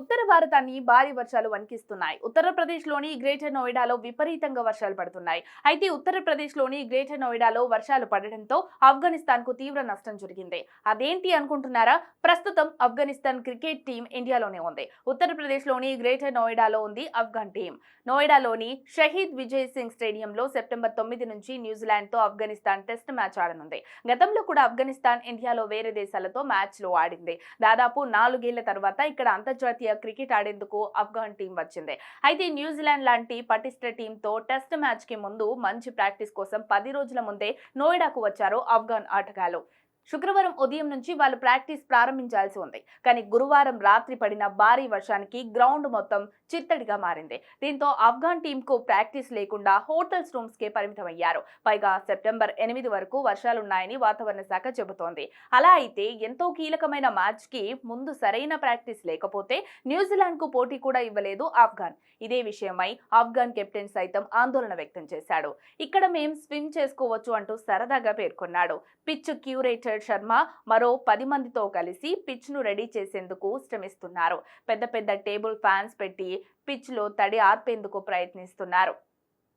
ఉత్తర భారతాన్ని భారీ వర్షాలు వణికిస్తున్నాయి. ఉత్తరప్రదేశ్లోని గ్రేటర్ నోయిడాలో విపరీతంగా వర్షాలు పడుతున్నాయి. అయితే ఉత్తరప్రదేశ్లోని గ్రేటర్ నోయిడాలో వర్షాలు పడడంతో ఆఫ్ఘనిస్తాన్కు తీవ్ర నష్టం జరిగింది. అదేంటి అనుకుంటున్నారా? ప్రస్తుతం ఆఫ్ఘనిస్తాన్ క్రికెట్ టీం ఇండియాలోనే ఉంది. ఉత్తరప్రదేశ్లోని గ్రేటర్ నోయిడాలో ఉంది ఆఫ్ఘన్ టీం నోయిడాలోని షహీద్ విజయ్ సింగ్ స్టేడియంలో సెప్టెంబర్ తొమ్మిది నుంచి న్యూజిలాండ్తో ఆఫ్ఘనిస్తాన్ టెస్ట్ మ్యాచ్ ఆడనుంది. గతంలో కూడా ఆఫ్ఘనిస్తాన్ ఇండియాలో వేరే దేశాలతో మ్యాచ్లు ఆడింది. దాదాపు నాలుగేళ్ళ తర్వాత ఇక్కడ అంతర్జాతీయ క్రికెట్ ఆడేందుకు ఆఫ్ఘన్ టీం వచ్చింది. అయితే న్యూజిలాండ్ లాంటి పటిష్ట టీంతో టెస్ట్ మ్యాచ్కి ముందు మంచి ప్రాక్టీస్ కోసం పది రోజుల ముందే నోయిడాకు వచ్చారు ఆఫ్ఘన్ ఆటగాళ్ళు శుక్రవారం ఉదయం నుంచి వాళ్ళు ప్రాక్టీస్ ప్రారంభించాల్సి ఉంది. కానీ గురువారం రాత్రి పడిన భారీ వర్షానికి గ్రౌండ్ మొత్తం చిత్తడిగా మారింది. దీంతో ఆఫ్ఘాన్ టీంకు ప్రాక్టీస్ లేకుండా హోటల్స్ రూమ్స్ కే పరిమితమయ్యారు. పైగా సెప్టెంబర్ ఎనిమిది వరకు వర్షాలున్నాయని వాతావరణ శాఖ చెబుతోంది. అలా అయితే ఎంతో కీలకమైన మ్యాచ్కి ముందు సరైన ప్రాక్టీస్ లేకపోతే న్యూజిలాండ్కు పోటీ కూడా ఇవ్వలేదు ఆఫ్ఘాన్. ఇదే విషయమై ఆఫ్ఘాన్ కెప్టెన్ సైతం ఆందోళన వ్యక్తం చేశాడు. ఇక్కడ మేం స్విమ్ చేసుకోవచ్చు అంటూ సరదాగా పేర్కొన్నాడు. పిచ్ క్యూరేటర్ శర్మ మరో పది మందితో కలిసి పిచ్ను రెడీ చేసేందుకు శ్రమిస్తున్నారు. పెద్ద పెద్ద టేబుల్ ఫ్యాన్స్ పెట్టి పిచ్లో తడి ఆర్పేందుకు ప్రయత్నిస్తున్నారు.